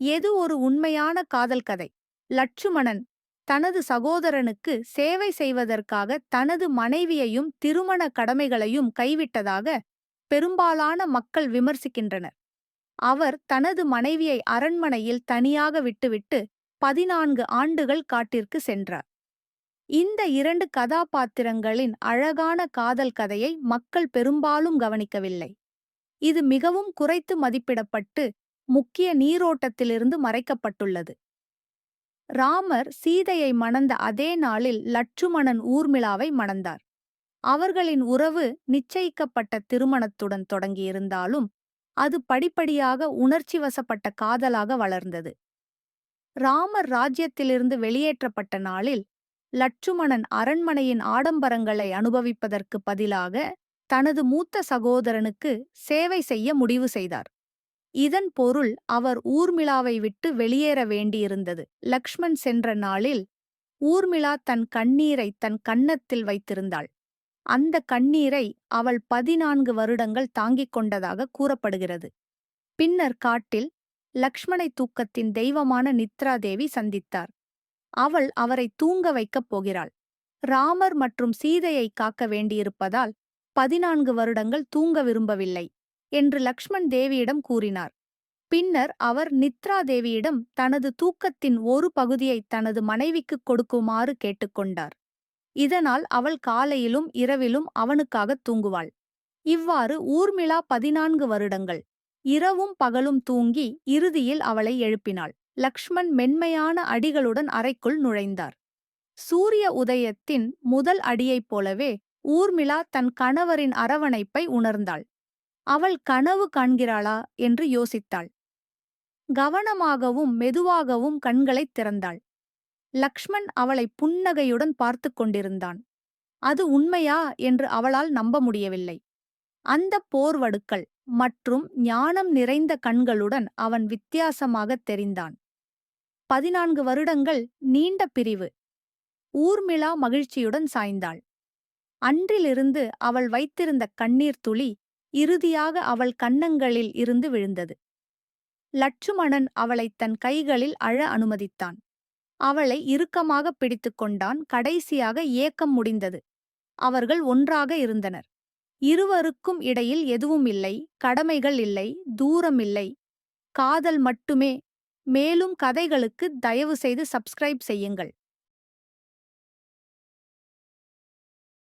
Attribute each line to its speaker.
Speaker 1: எது ஒரு உண்மையான காதல் கதை? லட்சுமணன் தனது சகோதரனுக்கு சேவை செய்வதற்காக தனது மனைவியையும் திருமண கடமைகளையும் கைவிட்டதாக பெரும்பாலான மக்கள் விமர்சிக்கின்றனர். அவர் தனது மனைவியை அரண்மனையில் தனியாக விட்டுவிட்டு பதினான்கு ஆண்டுகள் காட்டிற்கு சென்றார். இந்த இரண்டு கதாபாத்திரங்களின் அழகான காதல் கதையை மக்கள் பெரும்பாலும் கவனிக்கவில்லை. இது மிகவும் குறைத்து மதிப்பிடப்பட்டு முக்கிய நீரோட்டத்திலிருந்து மறைக்கப்பட்டுள்ளது. ராமர் சீதையை மணந்த அதே நாளில் லட்சுமணன் ஊர்மிளாவை மணந்தார். அவர்களின் உறவு நிச்சயிக்கப்பட்ட திருமணத்துடன் தொடங்கியிருந்தாலும் அது படிப்படியாக உணர்ச்சிவசப்பட்ட காதலாக வளர்ந்தது. ராமர் ராஜ்யத்திலிருந்து வெளியேற்றப்பட்ட நாளில் லட்சுமணன் அரண்மனையின் ஆடம்பரங்களை அனுபவிப்பதற்கு பதிலாக தனது மூத்த சகோதரனுக்கு சேவை செய்ய முடிவு செய்தார். இதன் பொருள் அவர் ஊர்மிளாவை விட்டு வெளியேற வேண்டியிருந்தது. லக்ஷ்மண் சென்ற நாளில் ஊர்மிளா தன் கண்ணீரை தன் கன்னத்தில் வைத்திருந்தாள். அந்த கண்ணீரை அவள் பதினான்கு வருடங்கள் தாங்கிக் கொண்டதாக கூறப்படுகிறது. பின்னர் காட்டில் லக்ஷ்மணை தூக்கத்தின் தெய்வமான நித்ராதேவி சந்தித்தார். அவள் அவரை தூங்க வைக்கப் போகிறாள். ராமர் மற்றும் சீதையை காக்க வேண்டியிருப்பதால் பதினான்கு வருடங்கள் தூங்க விரும்பவில்லை. என்று லக்ஷ்மண் தேவியிடம் கூறினார். பின்னர் அவர் நித்ரா தேவியிடம் தனது தூக்கத்தின் ஒரு பகுதியை தனது மனைவிக்குக் கொடுக்குமாறு கேட்டுக்கொண்டார் இதனால் அவள் காலையிலும் இரவிலும் அவனுக்காகத் தூங்குவாள். இவ்வாறு ஊர்மிளா பதினான்கு வருடங்கள் இரவும் பகலும் தூங்கி இறுதியில் அவளை எழுப்பினாள். லக்ஷ்மண் மென்மையான அடிகளுடன் அறைக்குள் நுழைந்தார். சூரிய உதயத்தின் முதல் அடியைப் போலவே ஊர்மிளா தன் கணவரின் அரவணைப்பை உணர்ந்தாள். அவள் கனவு காண்கிறாளா என்று யோசித்தாள். கவனமாகவும் மெதுவாகவும் கண்களைத் திறந்தாள். லக்ஷ்மண் அவளை புன்னகையுடன் பார்த்து கொண்டிருந்தான். அது உண்மையா என்று அவளால் நம்ப முடியவில்லை. அந்த போர்வடுக்கள் மற்றும் ஞானம் நிறைந்த கண்களுடன் அவன் வித்தியாசமாகத் தெரிந்தான். பதினான்கு வருடங்கள் நீண்ட பிரிவு. ஊர்மிளா மகிழ்ச்சியுடன் சாய்ந்தாள். அன்றிலிருந்து அவள் வைத்திருந்த கண்ணீர் துளி இறுதியாக அவள் கன்னங்களில் இருந்து விழுந்தது. லட்சுமணன் அவளைத் தன் கைகளில் அழ அனுமதித்தான். அவளை இறுக்கமாக பிடித்துக் கொண்டான். கடைசியாக ஏக்கம் முடிந்தது. அவர்கள் ஒன்றாக இருந்தனர். இருவருக்கும் இடையில் எதுவும் இல்லை. கடமைகள் இல்லை. தூரம் இல்லை. காதல் மட்டுமே. மேலும் கதைகளுக்கு தயவு செய்து சப்ஸ்கிரைப் செய்யுங்கள்.